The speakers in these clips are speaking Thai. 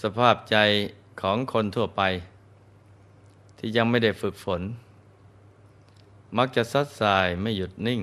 สภาพใจของคนทั่วไป ที่ยังไม่ได้ฝึกฝน มักจะซัดสายไม่หยุดนิ่ง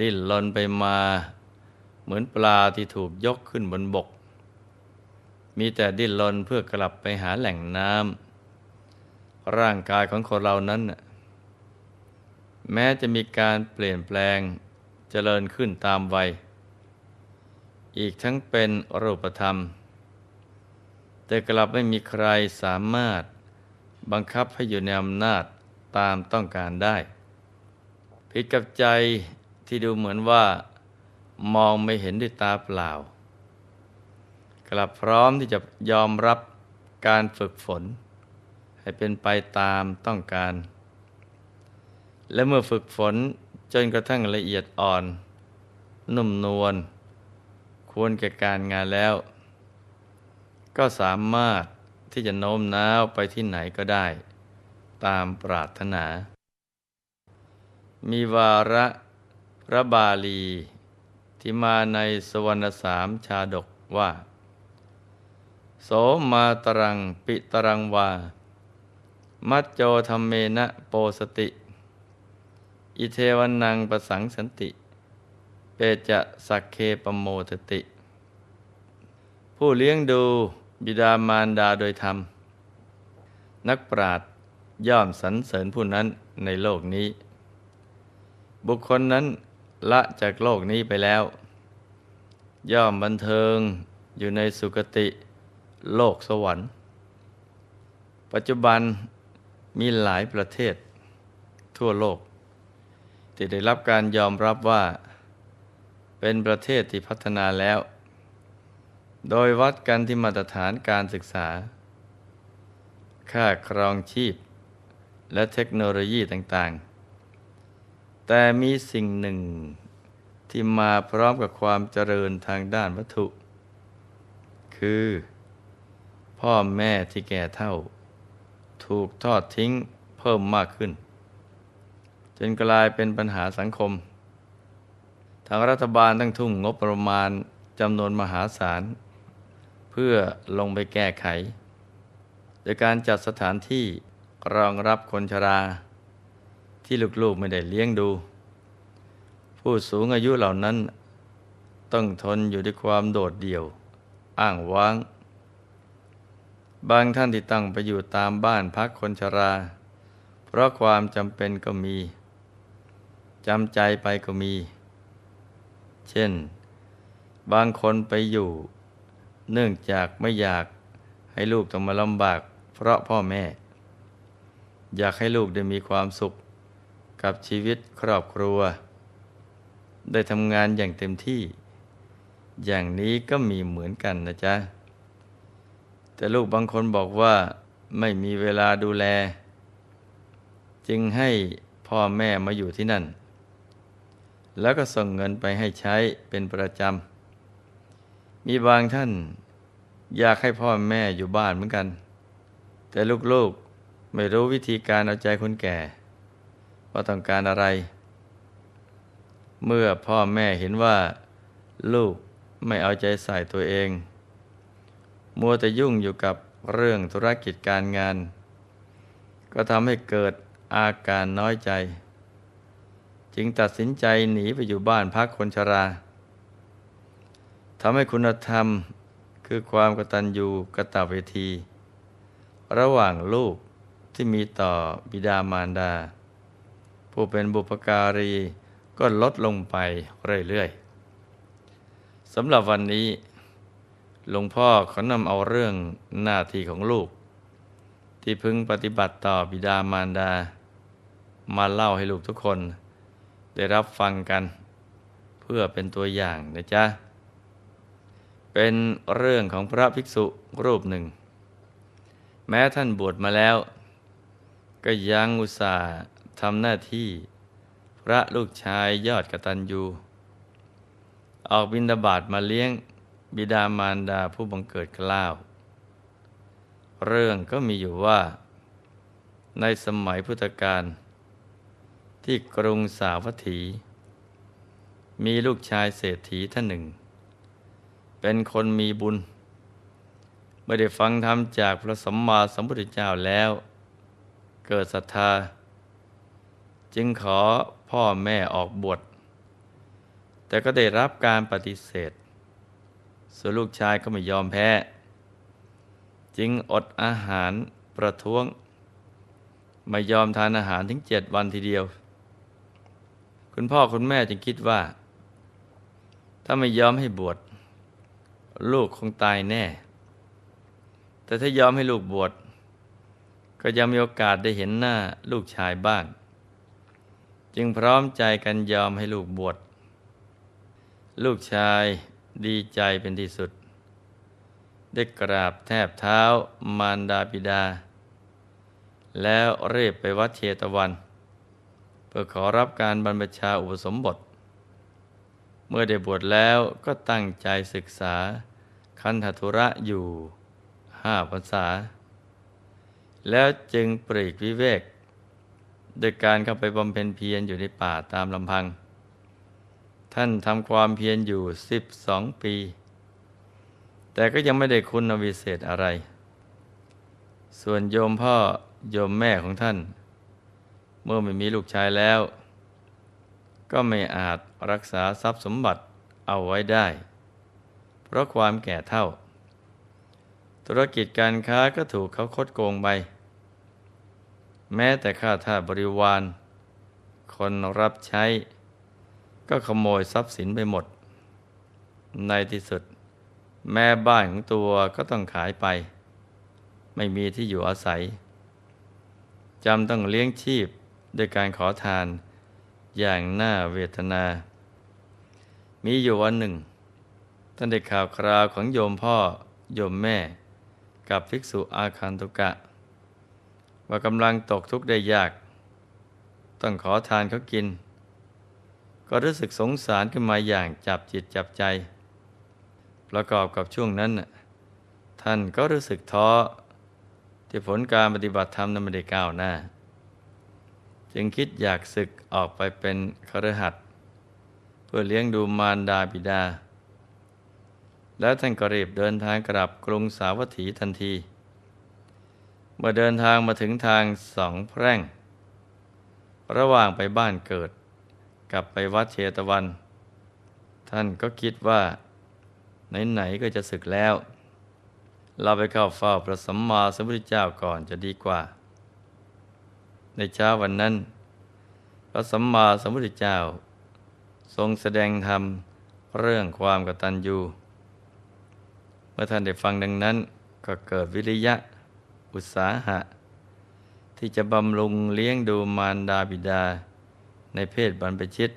ดิ้นรนไปมาเหมือนปลาที่ถูกยกขึ้นบนบก มีแต่ดิ้นรนเพื่อกลับไปหาแหล่งน้ำร่างกายของคนเรานั้น แม้จะมีการเปลี่ยนแปลงเจริญขึ้นตามวัย อีกทั้งเป็นรูปธรรม แต่กลับไม่มีใครสามารถบังคับให้อยู่ในอำนาจตามต้องการได้ ผิดกับใจที่ดูเหมือนว่า มองไม่เห็นด้วยตาเปล่า กลับพร้อมที่จะยอมรับการฝึกฝน ให้เป็นไปตามต้องการ และเมื่อฝึกฝนจนกระทั่งละเอียดอ่อน นุ่มนวลควรแก่การงานแล้ว ก็สามารถที่จะโน้มน้าวไปที่ไหนก็ได้ ตามปรารถนา มีวาระพระบาลี ที่มาในสวรรณสามชาดกว่า โสมาตรังปิตรังวา มัจโจธรรมเมนะโปสติ อิเทวันนังประสังสันติ เปจะสักเคปโมทติ ผู้เลี้ยงดู บิดามารดาโดยธรรม นักปราดย่อมสรรเสริญผู้นั้นในโลกนี้ บุคคลนั้นละจากโลกนี้ไปแล้ว ย่อมบันเทิงอยู่ในสุคติโลกสวรรค์ ปัจจุบันมีหลายประเทศ ทั่วโลก ที่ได้รับการยอมรับว่า เป็นประเทศที่พัฒนาแล้ว โดยวัดกันที่มาตรฐานการศึกษา ค่าครองชีพ และเทคโนโลยีต่างๆ แต่มีสิ่งหนึ่งที่มาพร้อมกับความเจริญทางด้านวัตถุ คือ พ่อแม่ที่แก่เท่า ถูกทอดทิ้งเพิ่มมากขึ้น จนกลายเป็นปัญหาสังคม ทางรัฐบาลตั้งทุ่มงบประมาณจำนวนมหาศาล เพื่อลงไปแก้ไข โดยการจัดสถานที่รองรับคนชรา ที่ลูกๆไม่ได้เลี้ยงดู ผู้สูงอายุเหล่านั้น ต้องทนอยู่ด้วยความโดดเดี่ยว อ้างว้าง บางท่านที่ตั้งไปอยู่ตามบ้านพักคนชรา เพราะความจำเป็นก็มีจำใจไปก็มี เช่น บางคนไปอยู่ เนื่องจากไม่อยากให้ลูกต้องมาลำบาก เพราะพ่อแม่ อยากให้ลูกได้มีความสุขกับชีวิตครอบครัว ได้ทำงานอย่างเต็มที่ อย่างนี้ก็มีเหมือนกันนะจ๊ะ แต่ลูกบางคนบอกว่าไม่มีเวลาดูแล จึงให้พ่อแม่มาอยู่ที่นั่น แล้วก็ส่งเงินไปให้ใช้เป็นประจำ มีบางท่านอยากให้พ่อแม่อยู่บ้านเหมือนกัน แต่ลูกๆไม่รู้วิธีการเอาใจคนแก่ ว่าต้องการอะไร เมื่อพ่อแม่เห็นว่า ลูกไม่เอาใจใส่ตัวเอง มัวแต่ยุ่งอยู่กับเรื่องธุรกิจการงาน ก็ทำให้เกิดอาการน้อยใจ จึงตัดสินใจหนีไปอยู่บ้านพักคนชรา ทำให้คุณธรรมคือความกตัญญูกตเวที ระหว่างลูกที่มีต่อบิดามารดา ผู้เป็นบุพการีก็ลดลงไปเรื่อยๆสำหรับวันนี้หลวงพ่อขานำเอาเรื่องหน้าที่ของลูก ที่พึงปฏิบัติต่อบิดามารดา มาเล่าให้ลูกทุกคน ได้รับฟังกัน เพื่อเป็นตัวอย่างนะจ๊ะ เป็นเรื่องของพระภิกษุรูปหนึ่ง แม้ท่านบวชมาแล้ว ก็ยังอุตส่าห์ทำหน้าที่พระลูกชายยอดกตัญญูออกบินดาบาตมาเลี้ยงบิดามารดาผู้บังเกิดกล้าว เรื่องก็มีอยู่ว่า ในสมัยพุทธกาลที่กรุงสาวัตถี มีลูกชายเศรษฐีท่านหนึ่ง เป็นคนมีบุญ เมื่อได้ฟังธรรมจากพระสัมมาสัมพุทธเจ้าแล้ว เกิดศรัทธา จึงขอพ่อแม่ออกบวชแต่ก็ได้รับการปฏิเสธส่วนลูกชายก็ไม่ยอมแพ้ จึงอดอาหารประท้วง ไม่ยอมทานอาหารถึงเจ็ดวันทีเดียว คุณพ่อคุณแม่จึงคิดว่า ถ้าไม่ยอมให้บวช ลูกคงตายแน่ แต่ถ้ายอมให้ลูกบวชก็ยังมีโอกาสได้เห็นหน้าลูกชายบ้าง จึงพร้อมใจกันยอมให้ลูกบวชลูกชายดีใจเป็นที่สุด ได้กราบแทบเท้ามารดาบิดา แล้วเรีบไปวัดเชตวัน เพื่อขอรับการบรรพชาอุปสมบท เมื่อได้บวชแล้วก็ตั้งใจศึกษา คันธทุระอยู่ห้าพรรษา แล้วจึงปรีกวิเวก โดยการเข้าไปบำเพ็ญเพียรอยู่ในป่าตามลำพัง ท่านทำความเพียรอยู่สิบสองปี แต่ก็ยังไม่ได้คุณวิเศษอะไร ส่วนโยมพ่อโยมแม่ของท่าน เมื่อไม่มีลูกชายแล้ว ก็ไม่อาจรักษาทรัพย์สมบัติเอาไว้ได้ เพราะความแก่เท่า ธุรกิจการค้าก็ถูกเขาคดโกงไป แม้แต่ข้าทาสบริวาร คนรับใช้ ก็ขโมยทรัพย์สินไปหมด ในที่สุด แม่บ้านของตัวก็ต้องขายไป ไม่มีที่อยู่อาศัยจำต้องเลี้ยงชีพด้วยการขอทาน อย่างน่าเวทนา มีอยู่วันหนึ่ง ท่านได้ข่าวคราวของโยมพ่อโยมแม่ กับภิกษุอาคันตุกะ ว่ากำลังตกทุกข์ได้ยาก ต้องขอทานเขากิน ก็รู้สึกสงสารขึ้นมาอย่างจับจิตจับใจ ประกอบกับช่วงนั้น ท่านก็รู้สึกท้อที่ผลการปฏิบัติธรรมนั้นไม่ได้ก้าวหน้า จึงคิดอยากศึกออกไปเป็นครหัสเพื่อเลี้ยงดูมารดาบิดา แล้วท่านก็รีบเดินทางกลับกรุงสาวัตถีทันที เมื่อเดินทางมาถึงทางสองแพร่ง ระหว่างไปบ้านเกิด กลับไปวัดเชตวัน ท่านก็คิดว่า ไหน ๆ ก็จะศึกแล้ว เราไปเข้าเฝ้าพระสัมมาสัมพุทธเจ้าก่อนจะดีกว่า ในเช้าวันนั้น พระสัมมาสัมพุทธเจ้า ทรงแสดงธรรมเรื่องความกตัญญู เมื่อท่านได้ฟังดังนั้นก็เกิดวิริยะ อุตสาหะ ที่จะบำรุงเลี้ยงดูมารดาบิดา ในเพศบรรพชิต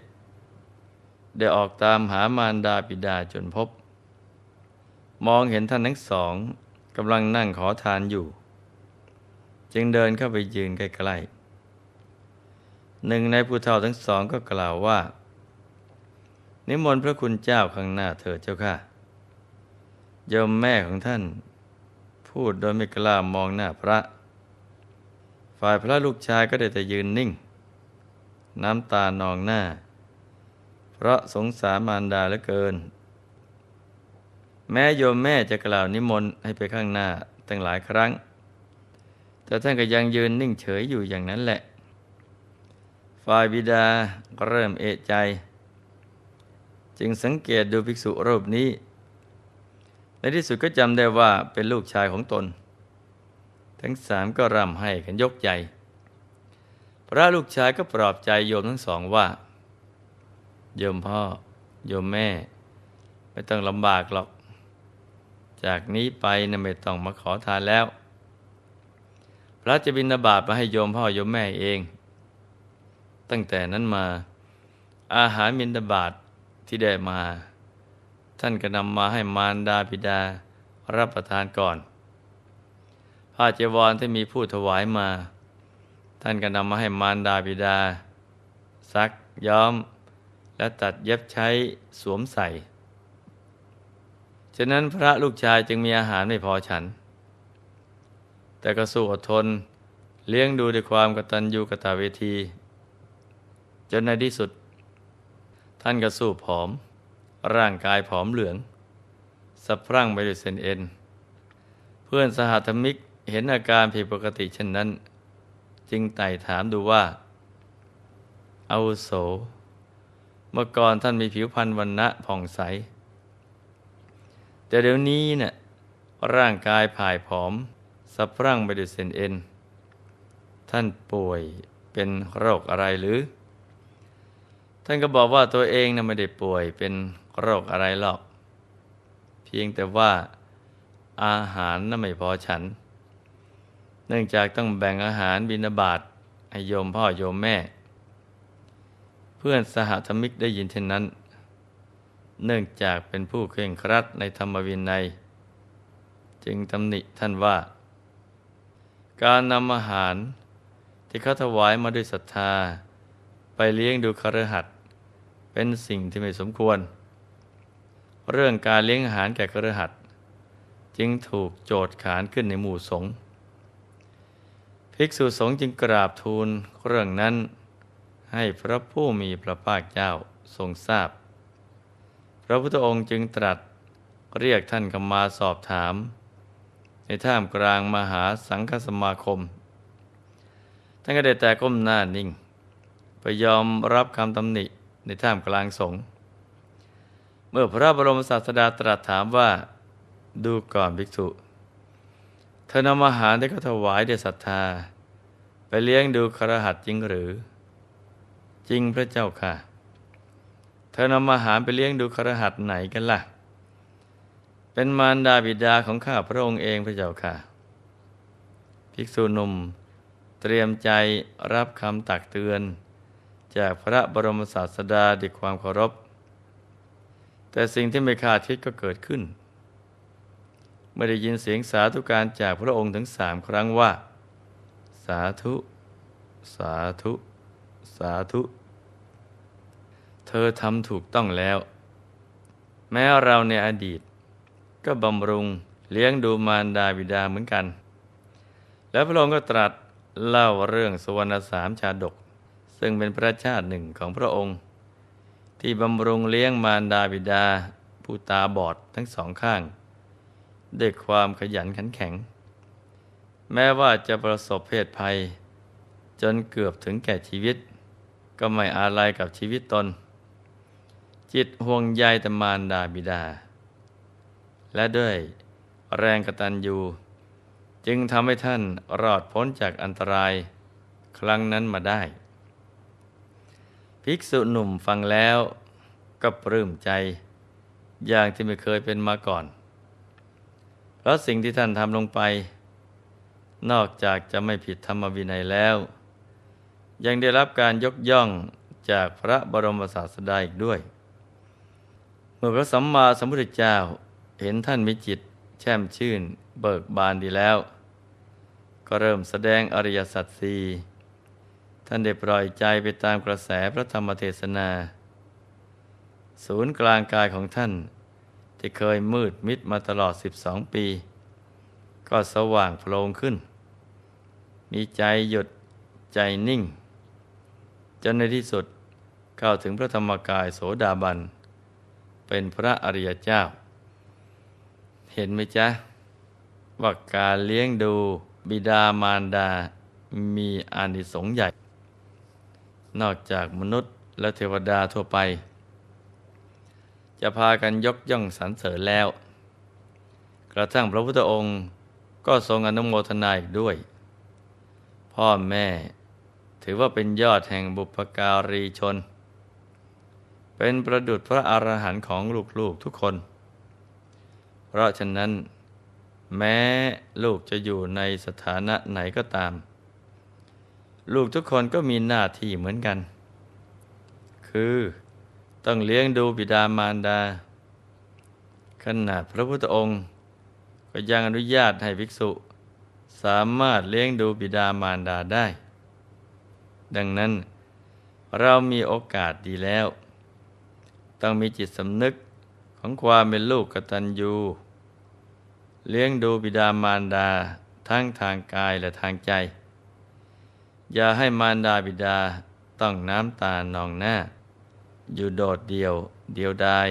ได้ออกตามหามารดาปิดาจนพบ มองเห็นท่านทั้งสองกำลังนั่งขอทานอยู่ จึงเดินเข้าไปยืนใกล้ๆ หนึ่งในผู้เฒ่าทั้งสองก็กล่าวว่า นิมนต์พระคุณเจ้าข้างหน้าเถิดเจ้าค่ะยมแม่ของท่าน พูดโดยไม่กล้ามองหน้าพระ ฝ่ายพระลูกชายก็ได้แต่ยืนนิ่ง น้ำตานองหน้า เพราะสงสารมารดาเหลือเกิน แม้โยมแม่จะกล่าวนิมนต์ให้ไปข้างหน้าตั้งหลายครั้ง แต่ท่านก็ยังยืนนิ่งเฉยอยู่อย่างนั้นแหละ ฝ่ายบิดาเริ่มเอะใจ จึงสังเกตดูภิกษุรูปนี้ ในที่สุดก็จำได้ว่าเป็นลูกชายของตน ทั้งสามก็ร่ำให้กันยกใหญ่พระลูกชายก็ปลอบใจโยมทั้งสองว่า โยมพ่อ โยมแม่ ไม่ต้องลำบากหรอก จากนี้ไปนะไม่ต้องมาขอทานแล้ว พระจะบินบาตมาให้โยมพ่อโยมแม่เอง ตั้งแต่นั้นมา อาหารบินดบาตที่ได้มา ท่านก็นำมาให้มารดาบิดารับประทานก่อนผ้าเจวรที่มีผู้ถวายมา ท่านก็นำมาให้มารดาบิดา ซักย้อม และตัดเย็บใช้สวมใส่ ฉะนั้นพระลูกชายจึงมีอาหารไม่พอฉัน แต่ก็สู้อดทน เลี้ยงดูด้วยความกตัญญูกตเวที จนในที่สุด ท่านก็สู้ผอม ร่างกายผอมเหลืองสะพรั่งไปด้วยเส้นเอ็น เพื่อนสหธรรมิกเห็นอาการผิดปกติเช่นนั้น จึงไต่ถามดูว่าอาโส เมื่อก่อนท่านมีผิวพรรณวันณะผ่องใส แต่เดี๋ยวนี้เนะ่ยร่างกายผายผอมสะพรั่งไปด้วยเส้นเอ็น ท่านป่วยเป็นโรคอะไรหรือ ท่านก็บอกว่าตัวเองนะ่ะไม่ได้ป่วยเป็นโรคอะไรหรอก เพียงแต่ว่าอาหารน่ะไม่พอฉัน เนื่องจากต้องแบ่งอาหารบินาบาตให้โยมพ่อโยมแม่ เพื่อนสหธรรมิกได้ยินเช่นนั้น เนื่องจากเป็นผู้เคร่งครัดในธรรมวินัย จึงตำหนิท่านว่า การนำอาหารที่เขาถวายมาด้วยศรัทธา ไปเลี้ยงดูคฤหัสถ์ เป็นสิ่งที่ไม่สมควร เรื่องการเลี้ยงอาหารแก่คฤหัสถ์จึงถูกโจทย์ขานขึ้นในหมู่สงฆ์ภิกษุสงฆ์จึงกราบทูลเรื่องนั้น ให้พระผู้มีพระภาคเจ้าทรงทราบพระพุทธองค์จึงตรัสเรียกท่านกมาสอบถาม ในท่ามกลางมหาสังฆสมาคม ท่านก็ได้แต่ก้มหน้านิ่ง ไปยอมรับคำตำหนิ ในท่ามกลางสงฆ์เมื่อพระบรมศาสดาตรัสถามว่าดูก่อนภิกษุ เธอนำอาหารที่เขาถวายด้วยศรัทธา ไปเลี้ยงดูครหัสจริงหรือ จริงพระเจ้าค่ะ เธอนำอาหารไปเลี้ยงดูครหัสไหนกันล่ะ เป็นมารดาบิดาของข้าพระองค์เองพระเจ้าค่ะ ภิกษุหนุ่มเตรียมใจรับคำตักเตือน จากพระบรมศาสดาด้วยความเคารพ แต่สิ่งที่ไม่คาดคิดก็เกิดขึ้น ไม่ได้ยินเสียงสาธุการจากพระองค์ถึงสามครั้งว่า สาธุ สาธุ สาธุ เธอทำถูกต้องแล้ว แม้เราในอดีต ก็บำรุงเลี้ยงดูมารดาบิดาเหมือนกัน แล้วพระองค์ก็ตรัสเล่าเรื่องสวรรณสามชาดก ซึ่งเป็นพระชาติหนึ่งของพระองค์ ที่บำรุงเลี้ยงมารดาบิดาผู้ตาบอดทั้งสองข้างด้วยความขยันขันแข็ง แม้ว่าจะประสบเพศภัย จนเกือบถึงแก่ชีวิต ก็ไม่อาลัยกับชีวิตตน จิตห่วงใยตมารดาบิดา และด้วยแรงกตัญญูจึงทำให้ท่านรอดพ้นจากอันตราย ครั้งนั้นมาได้ ภิกษุหนุ่มฟังแล้วก็ปลื้มใจ อย่างที่ไม่เคยเป็นมาก่อน เพราะสิ่งที่ท่านทำลงไป นอกจากจะไม่ผิดธรรมวินัยแล้ว ยังได้รับการยกย่องจากพระบรมศาสดาอีกด้วย เมื่อพระสัมมาสัมพุทธเจ้าเห็นท่านมีจิต แช่มชื่น เบิกบานดีแล้ว ก็เริ่มแสดงอริยสัจสี่ ท่านได้ปล่อยใจไปตามกระแสพระธรรมเทศนา ศูนย์กลางกายของท่าน ที่เคยมืดมิดมาตลอด 12 ปี ก็สว่างโพลงขึ้น มีใจหยุดใจนิ่ง จนในที่สุดเข้าถึงพระธรรมกายโสดาบัน เป็นพระอริยเจ้า เห็นไหมจ๊ะ ว่าการเลี้ยงดูบิดามารดามีอานิสงส์ใหญ่ นอกจากมนุษย์และเทวดาทั่วไป จะพากันยกย่องสรรเสริญแล้ว กระทั่งพระพุทธองค์ก็ทรงอนุโมทนาอีกด้วย พ่อแม่ถือว่าเป็นยอดแห่งบุพการีชน เป็นประดุจพระอรหันต์ของลูกๆทุกคน เพราะฉะนั้น แม้ลูกจะอยู่ในสถานะไหนก็ตาม ลูกทุกคนก็มีหน้าที่เหมือนกัน คือต้องเลี้ยงดูบิดามารดา ขนาดพระพุทธองค์ ก็ยังอนุญาตให้ภิกษุ สามารถเลี้ยงดูบิดามารดาได้ ดังนั้นเรามีโอกาสดีแล้ว ต้องมีจิตสำนึกของความเป็นลูกกตัญญูเลี้ยงดูบิดามารดาทั้งทางกายและทางใจ อย่าให้มารดาบิดาต้องน้ำตานองหน้า อยู่โดดเดี่ยวเดียวดาย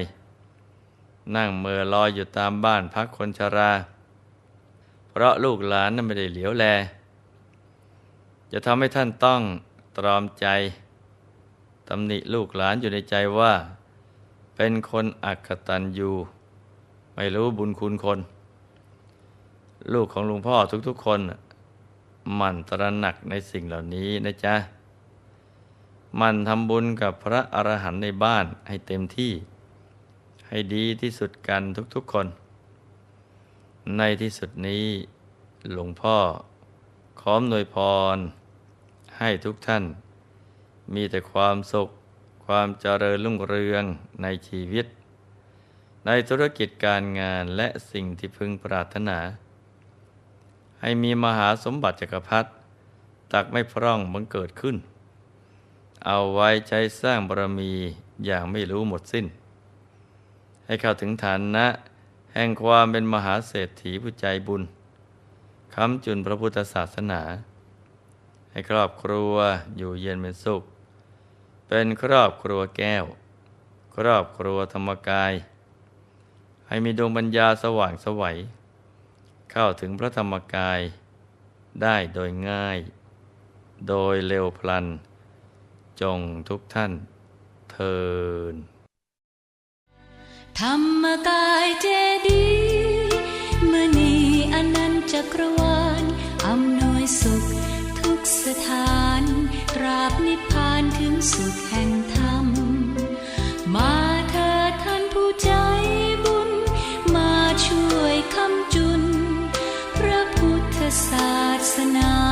นั่งเมือลอยอยู่ตามบ้านพักคนชรา เพราะลูกหลานนั้นไม่ได้เหลียวแล จะทำให้ท่านต้องตรอมใจตำหนิลูกหลานอยู่ในใจว่า เป็นคนอักตันยูไม่รู้บุญคุณคน ลูกของลวงพ่อทุกๆคน มั่นตระหนักในสิ่งเหล่านี้นะจ๊ะ มันทำบุญกับพระอรหันต์ในบ้านให้เต็มที่ ให้ดีที่สุดกันทุกๆคน ในที่สุดนี้ หลวงพ่อ ขอมนวยพร ให้ทุกท่าน มีแต่ความสุข ความเจริญรุ่งเรืองในชีวิต ในธุรกิจการงานและสิ่งที่พึงปรารถนา ให้มีมหาสมบัติจักรพรรดิตักไม่พร่องบังเกิดขึ้น เอาไว้ใช้สร้างบารมีอย่างไม่รู้หมดสิ้น ให้เข้าถึงฐานะ แห่งความเป็นมหาเศรษฐีผู้ใจบุญค้ำจุนพระพุทธศาสนา ให้ครอบครัวอยู่เย็นเป็นสุข เป็นครอบครัวแก้ว ครอบครัวธรรมกาย ให้มีดวงปัญญาสว่างสวัย เข้าถึงพระธรรมกายได้โดยง่าย โดยเร็วพลัน จงทุกท่านเทินธรรมกายเจดีมือนีอนันจักรวาลอำนวยสุขทุกสถานตราบนิพพานถึงสุขแห่งธรรม มาเธอท่านผู้ใจ besides the night.